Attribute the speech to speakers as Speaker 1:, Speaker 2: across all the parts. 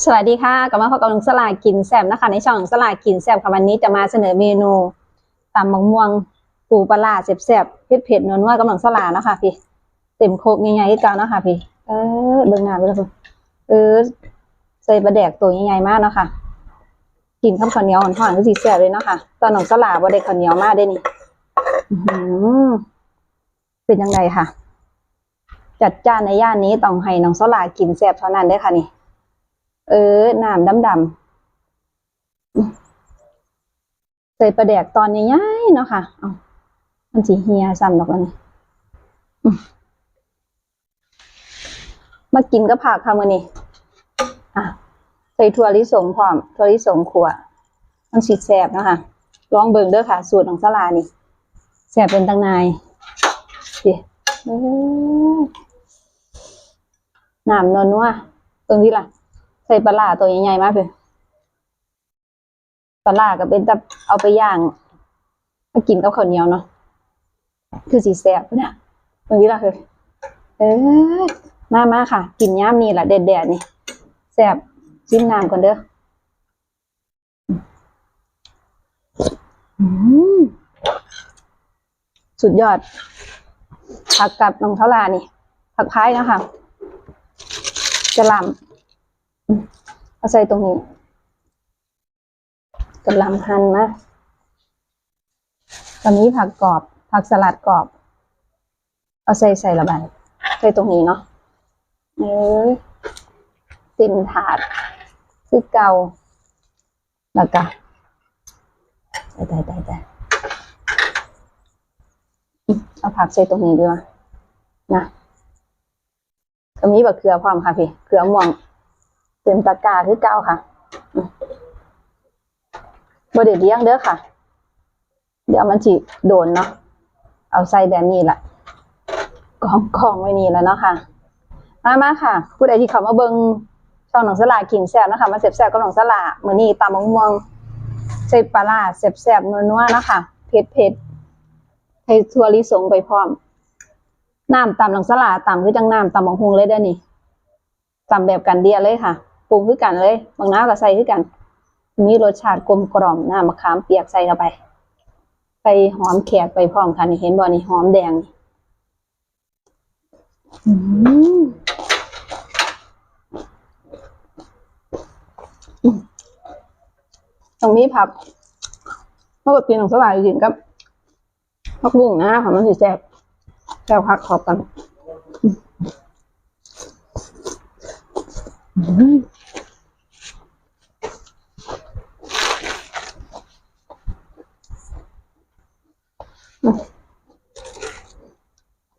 Speaker 1: สวัสดีค่ะกลับมาพบกับน้องสลากินแซ่บนะคะ ในช่องสลากินแซ่บค่ะวันนี้จะมาเสนอเมนูตำมะม่วงปูปลาแซ่บๆเผ็ดเผ็ดๆนัวๆกับน้องสลานะคะพี่เต็มโคกใหญ่ๆที่เก่านะคะพี่เออเบิ่งหน้าไปแล้วคุณเออใส่ปลาแดกตัวใหญ่ๆมากนะคะกินข้าวข้าวเหนียวห่อนๆก็สีแซ่บเลยนะคะตอนน้องสลาบ่ได้ข้าวเหนียวมากได้นี่หือเป็นยังไงค่ะ จัดจ้านในย่านนี้ต้องให้น้องสลากินแซ่บเท่านั้นได้ค่ะนี่ เออน้ำดำดำใส่ปลาแดกตอนใหญ่ๆเนาะค่ะเอามันสีเฮียซ้ำดอกแล้วนี่มากินก็ผักค่ะมื้อนี้อะใส่ถั่วลิสงพร้อมถั่วลิสงขัวมันสีแสบนะคะลองเบิ่งเด้อค่ะ สูตรของสลานี่แสบเป็นตังนายดิเอ้ยน้ำนวลนัวเบิ่งดิล่ะ ใส่ปลาร้าตัวใหญ่ๆมากเลยปลาร้าก็เป็นจะเอาไปย่างมากินกับข้าวเหนียวเนาะคือสีแซ่บเนี่ยตรงนี้ละคือเออมามาค่ะ กินย่ามนี่แหละแดดๆนี่แซ่บจิ้มน้ำก่อนเด้ออืมสุดยอด ผักกับน้องเท่าลานี่ ผักพายนะคะกระลำ เอาใส่ตรงนี้กำลังหั่นนะ ตอนนี้ผักกรอบ ผักสลัดกรอบ เอาใส่ใส่ละบันใส่ตรงนี้เนาะเออเต็มถาด คือเกาแล้วก็ได้ได้ได้ได้เอาผักใส่ตรงนี้ดีกว่านะก็มีบักเขือพร้อมค่ะพี่เขือม่วง เต็มตะกร้าคือเก้าค่ะบ่เดเลี้ยงเด้อค่ะ เดี๋ยวมันจีโดนเนาะเอาใส่แบบนี้แหละกองกองไว้นี่แล้วเนาะค่ะมามาค่ะผู้ใดที่เขามาเบิงช่องหนองสลากินแซ่บนะคะมาเสพแซ่บกับหนองสลามื้อนี้ตำมะม่วงใส่ปลาร้าแซ่บนัวๆนะคะเผ็ดๆให้ถั่วลิสงไปพร้อมน้ำตำหนองสลาตำคือจังน้ำตำบักฮุงเลยเด้อนี่ตำแบบกันเดียเลยค่ะ ปรุงคือกันเลยบางน้าก็ใส่คือกัน มีรสชาติกลมกล่อมน้ำมะขามเปียกใส่เข้าไป ไปหอมแขกไปพร้อมค่ะนี่เห็นบ่นี่หอมแดงตรงนี้ผักปกติของสลายกินกับผักบุ้งนะค่ะมันสิแซ่บแซ่บผักขอบกัน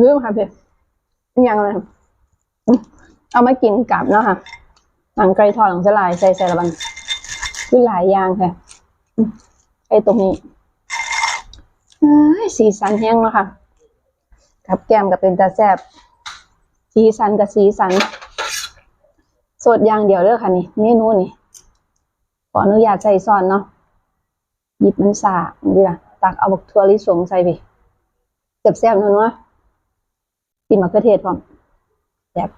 Speaker 1: ลืมค่ะเพี่ยังเลยเอามากินกับเนาะค่ะหนังไก่ทอดหลังสลายใส่ใส่ละบันคือหลายอย่างค่ะไอตรงนี้สีสันแห้งเนาะค่ะกับแก้มกับเป็นตาแซบสีสันกับสีสัน สดอย่างเดียวเด้อค่ะนี่เมนูนี่ขออนุญาตใส่ซอนเนาะหยิบมันสาดีล่ะตักเอาบักทัวลิสงใส่ไปเก็บแซ่บๆนัว กินมะเขือเทศพร้อมแซ่บ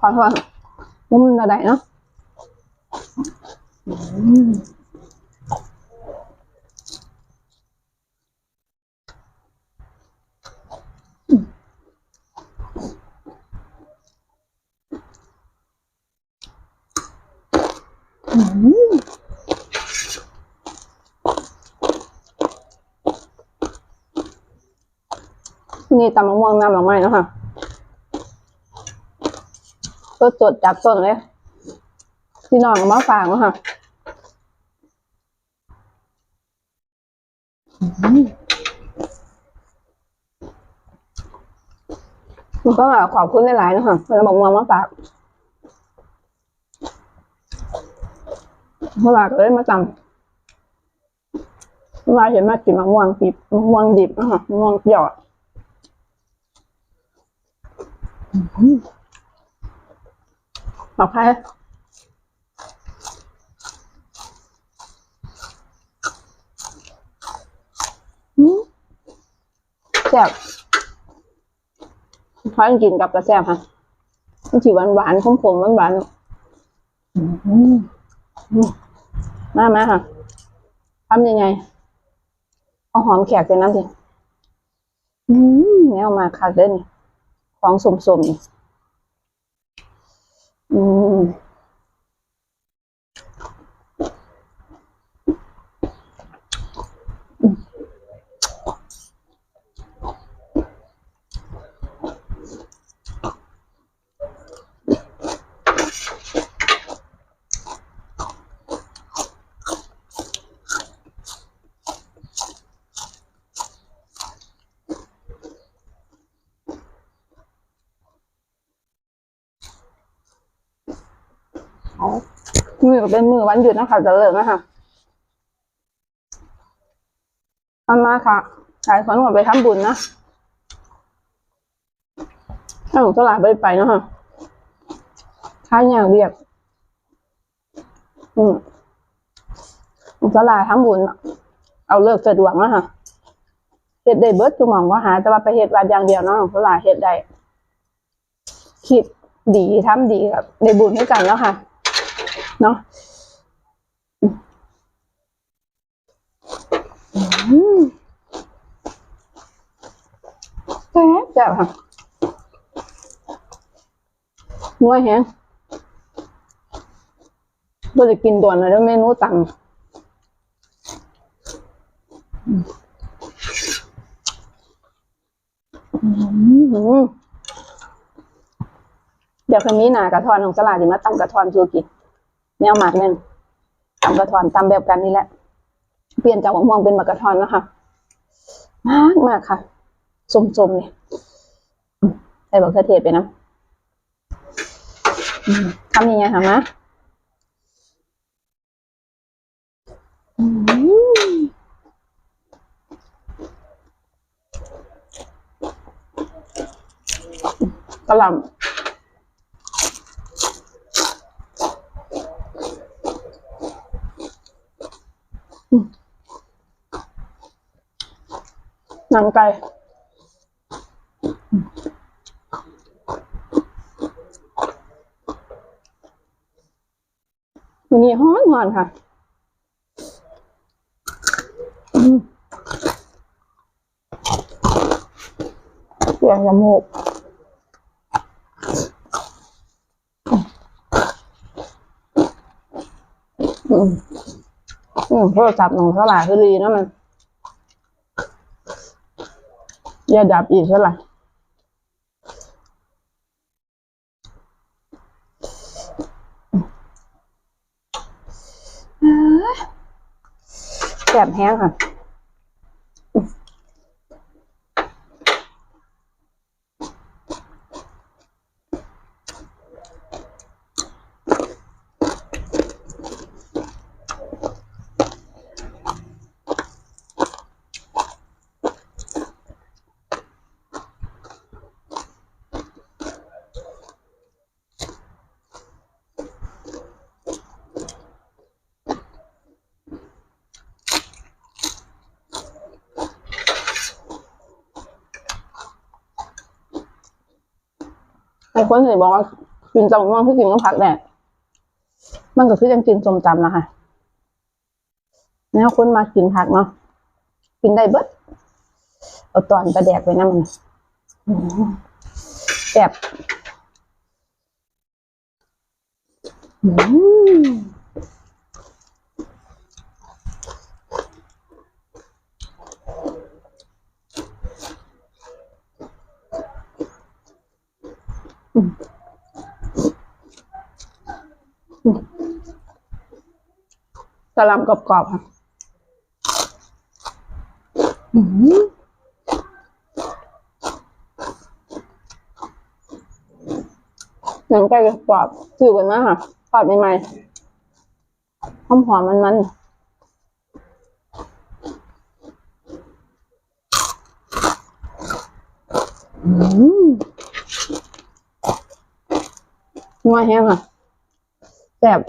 Speaker 1: ขอโทษนุ่มระดับเนาะ นี่ตำมะม่วงน้ำดอกไม้นะคะสดสดๆจากต้นเลยพี่น้องมาฝากนะค่ะมันก็ขอบคุณหลายๆนะค่ะเวลาบอกม่วงมาฝากเมื่อวานก็เลยมาจำเมื่อวานเห็นมากินมะม่วงดิบมะม่วงดิบนะค่ะมะม่วงหยอด ต่อไปแซ่บพายกินกับกระแซ่บค่ะมันถือหวานหวานขมขมหวานหวานมามาค่ะทำยังไง เอาหอมแขกใส่น้ำสินี่ออกมาคัดเด้นี่ ของสมๆอืม มือก็เป็นมือวันหยุดนะคะจะเลิกนะคะเอามาค่ะขายของหมดไปทำบุญนะถ้าหนูตลาดไปไปนะค่ะค่าอย่างเรียกอืมตลาดทำบุญเอาเลิกสะดวกนะคะเฮ็ดได้เบิดจุหมองว่าหา แต่ว่าไปเฮ็ดวัดอย่างเดียวเนาะหนูตลาดเฮ็ดได้คิดดีทำดีกับในบุญให้กันแล้วค่ะ เนาะอืมแซ่บแซ่บค่ะนัวแฮงเราจะกินด่วนเลยแล้วเมนูตังเดี๋ยวคืนนี้หนากระทอนของสลาดิมาตำกระทอนซูกิ แนวหมากนั่นตำกระทอนตำแบบกันนี่แหละ เปลี่ยนจากหมะม่วงเป็นหมากกระทอนนะคะมากมากค่ะสมๆเนี่ยใส่บักเขือเทศไปนะทำยังไงคะมะกระหล่ำ หนังไก่วันนี้ฮ้อนหอนค่ะอืมเสียงจมูกอืมอืมโทรศัพท์หนูเท่าไหร่คือดีนะมัน อย่าดับอีกเท่าไหร่แสบแห้งค่ะ คนเคยบอกว่ากินจำม่วงคือกินก็ผักแดดมันก็คือยังกินสมตำละค่ะแนวคนมากินผักเนาะกินได้เบิดเอาตอนประแดกไปนะมันแบบอืม กระหลำกรอบๆค่ะหนังไก่กรอบจืดกันมากค่ะกรอบใหม่ๆหอมหอมมันมันๆอืมนัวแห้งค่ะ แซ่บ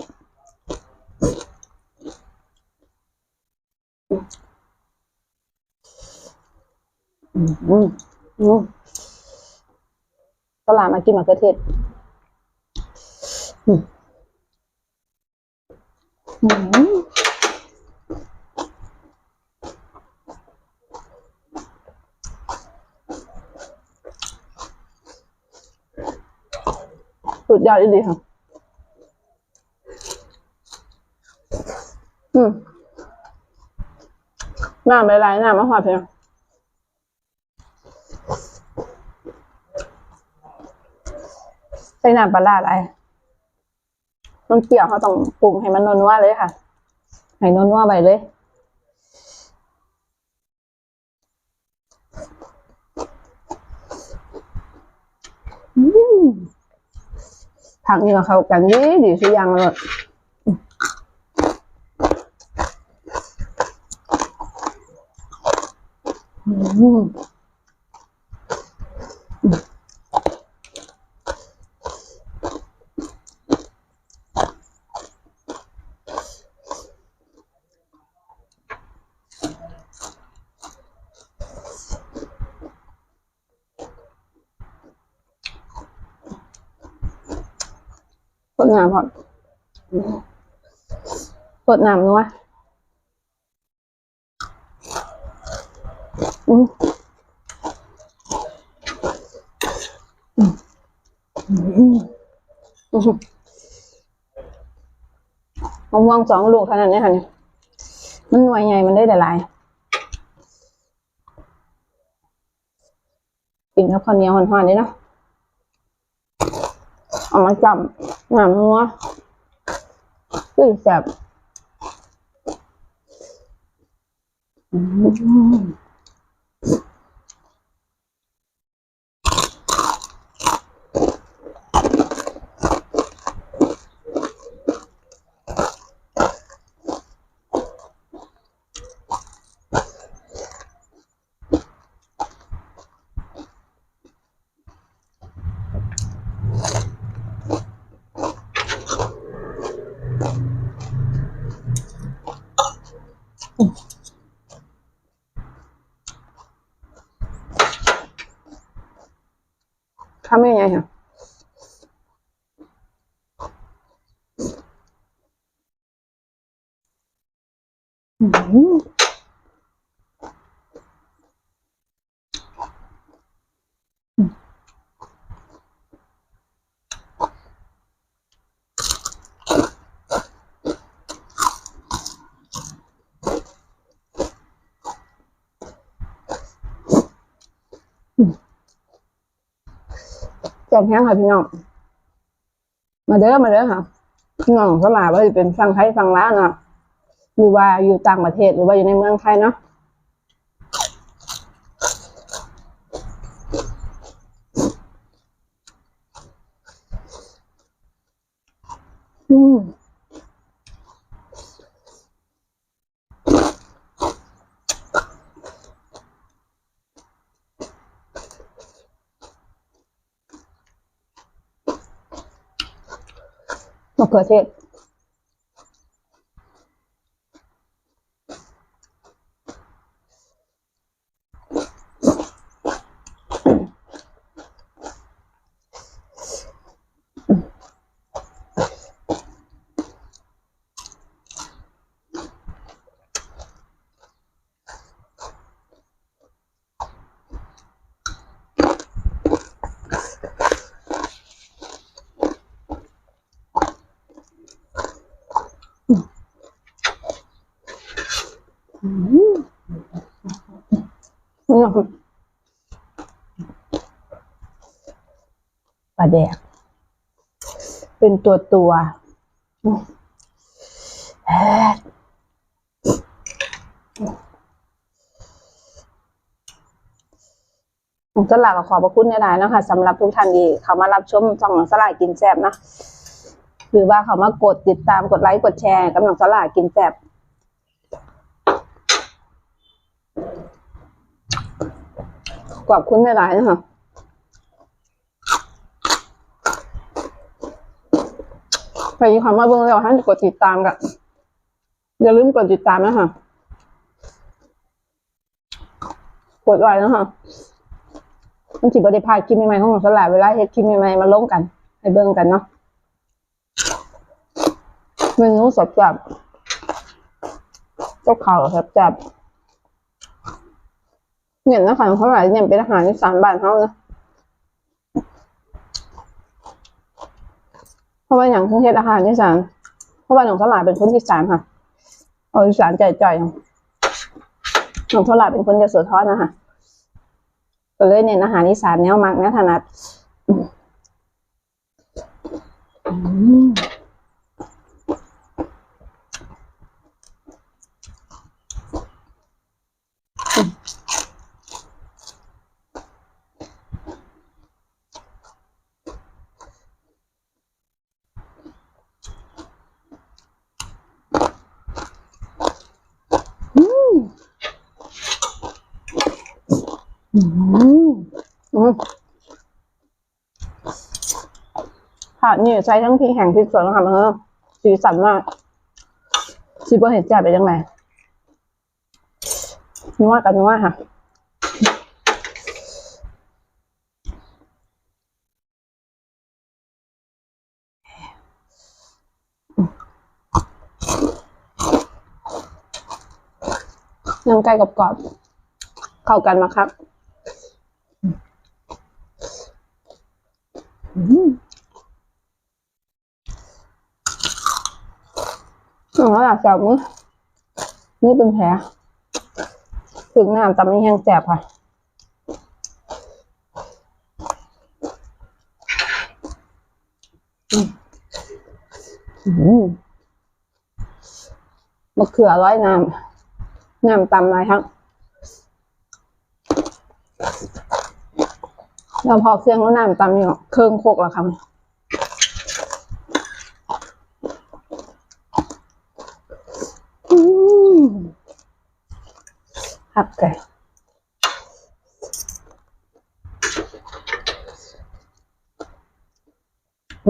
Speaker 1: ตลาดมากินมะเขือเทศสุดยอดเลยค่ะ อืม น้ำหลายๆน้ำมะพร้าวเพียงใส่น้ำปลาร้าอะไรมันเปรี้ยวเขาต้องปรุงให้มันนัวๆเลยค่ะ ให้นัวๆไปเลยผักนี่ก็เข้ากันดีดีสุดยังเลย อืมกดน้ำพอดกดน้ำนัว อืมอืมอืมมะม่วงสองลูกเท่านั้นเนี่ยค่ะเนี่ยมันหน่วยใหญ่มันได้หลายๆกินกับข้าวเหนียวหอนๆนี่เนาะเอามาจับหนามนัวคือแซ่บอืม ทำยัง จ่มแห้งค่ะพี่น้อง มาเด้อมาเด้อค่ะ พี่น้องสมาว่าจะเป็นฟังไทยฟังล้านเนาะหรือว่าอยู่ต่างประเทศหรือว่าอยู่ในเมืองไทยเนาะอืม มะเปลาแดก เป็นตัวตัวอืมแฮะผมสลากขอบพระคุณในหลายๆเนะคะสำหรับทุกท่านที่เขามารับชมช่องสลากกินแซ่บนะหรือว่าเขามากดติดตามกดไลค์กดแชร์กับหนังสลากกินแซ่บ ขอบคุณหลายๆนะคะใครที่เข้ามาเบิ่งแล้วท่านกดติดตามกันอย่าลืมกดติดตามนะคะกดไว้แล้วค่ะมันจิบได้พาดคลิปใหม่ๆของหนูสลายเวลาเฮ็ดคลิปใหม่ๆมาลงกันให้เบิ่งกันเนาะเมนูสดจับก็ข่าวสดจับ เนี่ยนะฝันเท่าไหร่เนี่ยเป็นอาหารที่สามบาทเท่านะเพราะว่าอย่างเครื่องเทศอาหารที่สามเพราะว่าหนองสลายเป็นคนที่สามค่ะเอาอีสานใจใจหนองสลายเป็นคนจะสดทอดนะคะก็เลยเน้นอาหารอีสานแนวมักแนวถนัดอืมอืม อืมอืมค่ะนี่ใช้ทั้งพริกแห้งพริกสดนะคะมันก็สีสันมากซีบเห็นแจ่บไปยังไงนัวกับนัวค่ะน้ำไก่กรอบๆเข้ากันมาครับ หนูอยากจับมือนี่เป็นแผลถึงน้ำต่ไม่แห้งแสบค่ะอืมอืมมะเขือร้อยน้ำน้ำตำอะไรครับ แล้วพอเครื่องแล้วน้ำตำอยู่เครื่องโคกแล้วครับอืมครับแก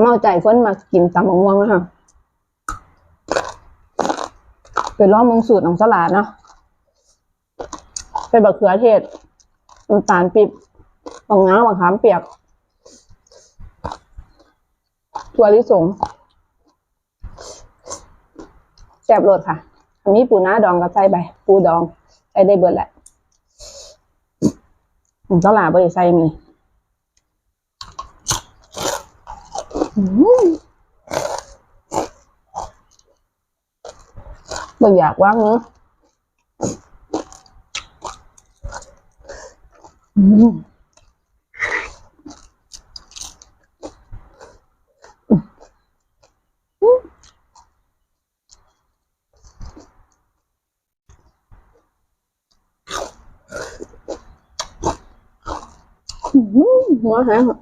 Speaker 1: เมาใจคนมากินตำมะม่วงนะคะเป็นล้อมมึงสูตรของสลัดเนาะเป็นบะเขือเทศน้ำตาลปี๊บ บางง้าบางขามเปียกถั่วลิสงแซ่บรสค่ะอันนี้ปูน้าดองกับใส่ใบ ปูดองใส่ได้เบิดแหละผมตลาบริใส่มีอืมบ่อยากว่างเนอะอืมอื มหัวแห้งอะ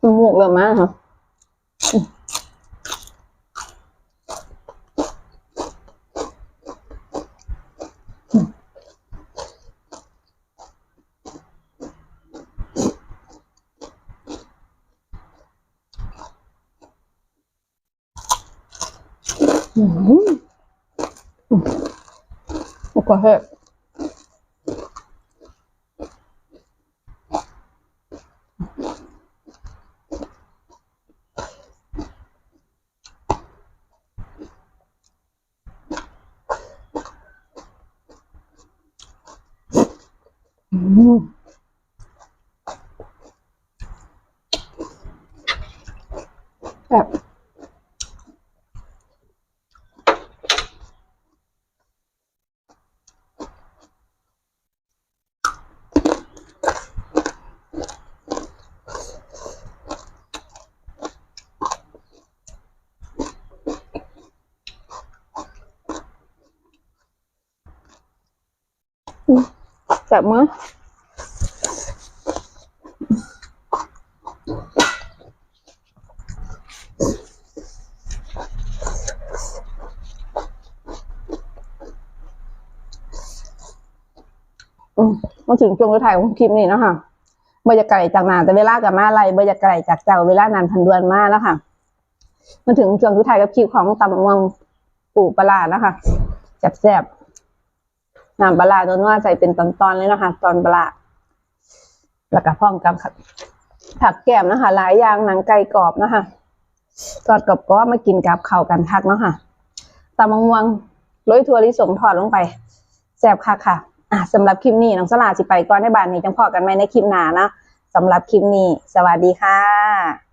Speaker 1: มันหมวกเลยมากค่ะ อืมอืม แล้วก็เห็ดอืมแบบ จับมือมาถึงช่วงท้ายของคลิปนี้แล้วค่ะบรรยากาศจากนานแต่เวลากับมาอะไรบรรยากาศจากเจ้าเวลานานพันดวนมาแล้วค่ะ มาถึงช่วงทุกท้ายกับคลิปของตำม่วงปูปลาร้านะคะแซ่บๆ น้ำปลาตัวนัวใส่เป็นตอนๆเลยนะคะ ตอนปลาแล้วก็พร้อมกับผักแก้มนะคะ หลายอย่างหนังไก่กรอบนะคะทอดกรอบก็มากินกับข้าวกันคักเนาะค่ะตำบักม่วงโรยถั่วลิสงทอดลงไปแซ่บคักค่ะอะสำหรับคลิปนี้น้องสลาสิไปก่อนในบ้านนี้จังพอกันไหมในคลิปหน้านะสำหรับคลิปนี้ สวัสดีค่ะ